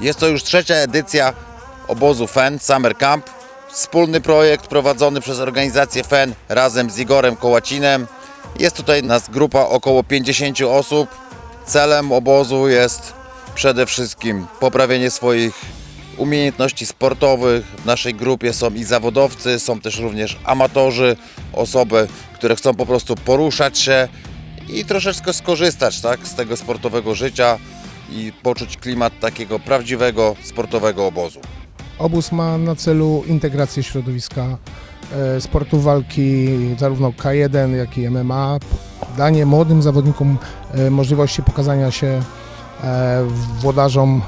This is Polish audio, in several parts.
Jest to już trzecia edycja obozu FEN Summer Camp. Wspólny projekt prowadzony przez organizację FEN razem z Igorem Kołacinem. Jest tutaj nas grupa około 50 osób. Celem obozu jest przede wszystkim poprawienie swoich umiejętności sportowych. W naszej grupie są i zawodowcy, są też również amatorzy, osoby, które chcą po prostu poruszać się i troszeczkę skorzystać tak, z tego sportowego życia i poczuć klimat takiego prawdziwego sportowego obozu. Obóz ma na celu integrację środowiska e, sportu walki, zarówno K1, jak i MMA, danie młodym zawodnikom e, możliwości pokazania się e, włodarzom,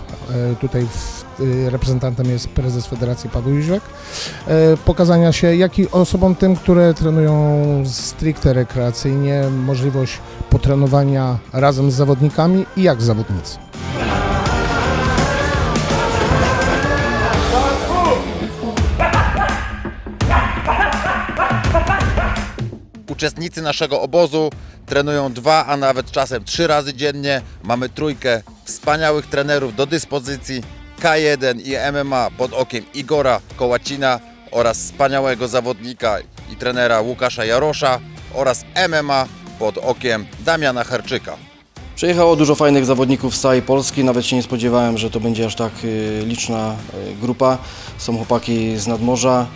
tutaj w, reprezentantem jest prezes Federacji Paweł Jóźwek, e, pokazania się, jak i osobom tym, które trenują stricte rekreacyjnie, możliwość potrenowania razem z zawodnikami i jak zawodnicy. Uczestnicy naszego obozu trenują dwa, a nawet czasem trzy razy dziennie. Mamy trójkę wspaniałych trenerów do dyspozycji K1 i MMA pod okiem Igora Kołacina oraz wspaniałego zawodnika i trenera Łukasza Jarosza oraz MMA pod okiem Damiana Herczyka. Przyjechało dużo fajnych zawodników z całej Polski, nawet się nie spodziewałem, że to będzie aż tak y, liczna y, grupa. Są chłopaki z nadmorza,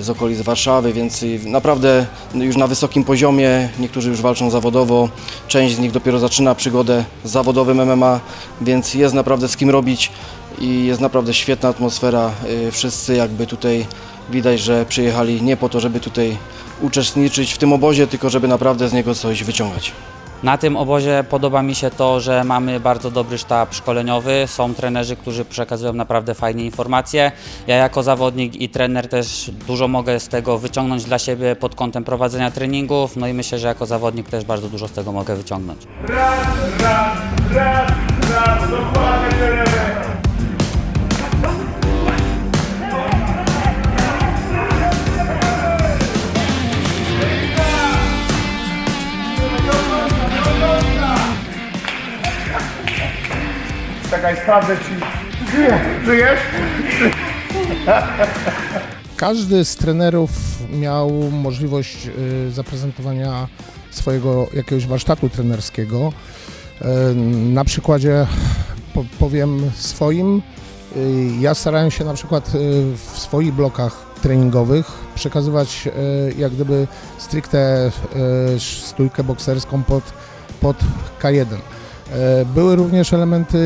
z okolic Warszawy, więc naprawdę już na wysokim poziomie, niektórzy już walczą zawodowo, część z nich dopiero zaczyna przygodę z zawodowym MMA, więc jest naprawdę z kim robić i jest naprawdę świetna atmosfera. Y, Wszyscy jakby tutaj widać, że przyjechali nie po to, żeby tutaj uczestniczyć w tym obozie, tylko żeby naprawdę z niego coś wyciągać. Na tym obozie podoba mi się to, że mamy bardzo dobry sztab szkoleniowy. Są trenerzy, którzy przekazują naprawdę fajne informacje. Ja jako zawodnik i trener też dużo mogę z tego wyciągnąć dla siebie pod kątem prowadzenia treningów. No i myślę, że jako zawodnik też bardzo dużo z tego mogę wyciągnąć. Raz, raz, raz, raz, dokładnie Czekaj, sprawdzę ci. Żyje, żyjesz? Każdy z trenerów miał możliwość y, zaprezentowania swojego jakiegoś warsztatu trenerskiego. Y, Na przykładzie po- powiem swoim. y, Ja starałem się na przykład w swoich blokach treningowych przekazywać jak gdyby stricte stójkę bokserską pod, pod K1. E, Były również elementy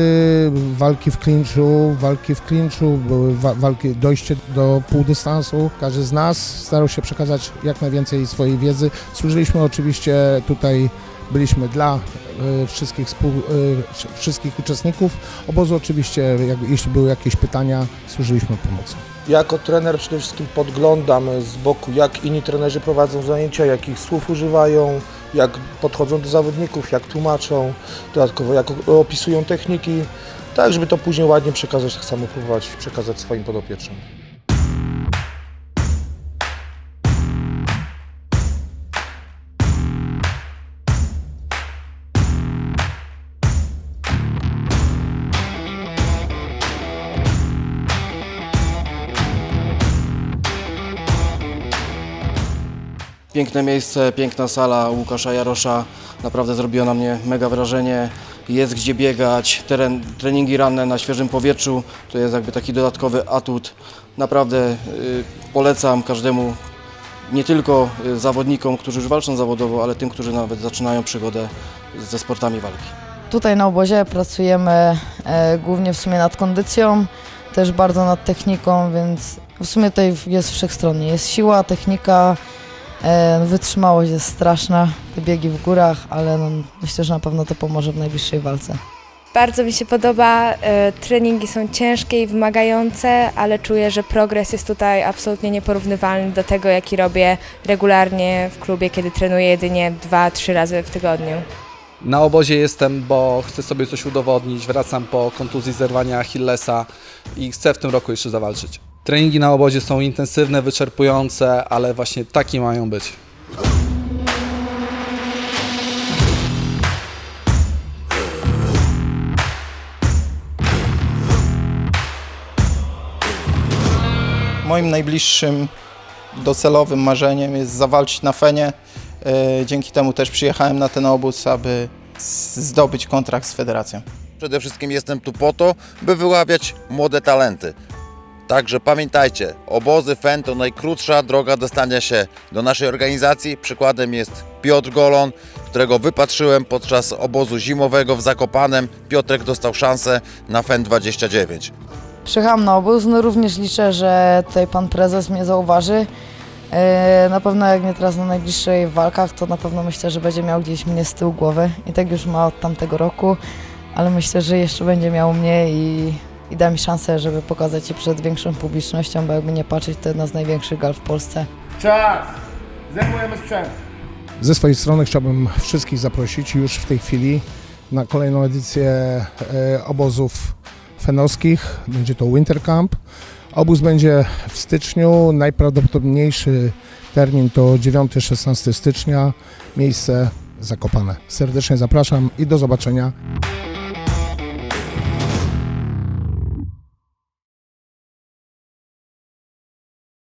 walki w klinczu, walki w klinczu, były wa- walki, dojście do półdystansu. Każdy z nas starał się przekazać jak najwięcej swojej wiedzy. Służyliśmy oczywiście tutaj, byliśmy dla e, wszystkich, e, wszystkich uczestników obozu. Oczywiście, jak, jeśli były jakieś pytania, służyliśmy pomocą. Jako trener przede wszystkim podglądam z boku, jak inni trenerzy prowadzą zajęcia, jakich słów używają, jak podchodzą do zawodników, jak tłumaczą, dodatkowo jak opisują techniki, tak żeby to później ładnie przekazać, tak samo próbować przekazać swoim podopiecznym. Piękne miejsce, piękna sala Łukasza Jarosza. Naprawdę zrobiła na mnie mega wrażenie. Jest gdzie biegać, teren, treningi ranne na świeżym powietrzu. To jest jakby taki dodatkowy atut. Naprawdę y, polecam każdemu, nie tylko y, zawodnikom, którzy już walczą zawodowo, ale tym, którzy nawet zaczynają przygodę ze sportami walki. Tutaj na obozie pracujemy e, głównie w sumie nad kondycją, też bardzo nad techniką, więc w sumie tutaj jest wszechstronnie. Jest siła, technika, e, wytrzymałość jest straszna, te biegi w górach, ale no, myślę, że na pewno to pomoże w najbliższej walce. Bardzo mi się podoba. e, Treningi są ciężkie i wymagające, ale czuję, że progres jest tutaj absolutnie nieporównywalny do tego, jaki robię regularnie w klubie, kiedy trenuję jedynie 2-3 razy w tygodniu. Na obozie jestem, bo chcę sobie coś udowodnić. Wracam po kontuzji zerwania Achillesa i chcę w tym roku jeszcze zawalczyć. Treningi na obozie są intensywne, wyczerpujące, ale właśnie takie mają być. Moim najbliższym docelowym marzeniem jest zawalczyć na Fenie. E, dzięki temu też przyjechałem na ten obóz, aby zdobyć kontrakt z federacją. Przede wszystkim jestem tu po to, by wyławiać młode talenty. Także pamiętajcie, obozy FEN to najkrótsza droga dostania się do naszej organizacji. Przykładem jest Piotr Golon, którego wypatrzyłem podczas obozu zimowego w Zakopanem. Piotrek dostał szansę na FEN 29. Przyjechałam na obóz, no również liczę, że tutaj pan prezes mnie zauważy. E, Na pewno jak nie teraz na najbliższych walkach, to na pewno myślę, że będzie miał gdzieś mnie z tyłu głowy i tak już ma od tamtego roku, ale myślę, że jeszcze będzie miał mnie i, i da mi szansę, żeby pokazać się przed większą publicznością, bo jakby nie patrzeć, to jedna z największych gal w Polsce. Czas! Zajmujemy sprzęt. Ze swojej strony chciałbym wszystkich zaprosić już w tej chwili na kolejną edycję e, obozów fenowskich. Będzie to Winter Camp. Obóz będzie w styczniu. Najprawdopodobniejszy termin to 9-16 stycznia. Miejsce Zakopane. Serdecznie zapraszam i do zobaczenia.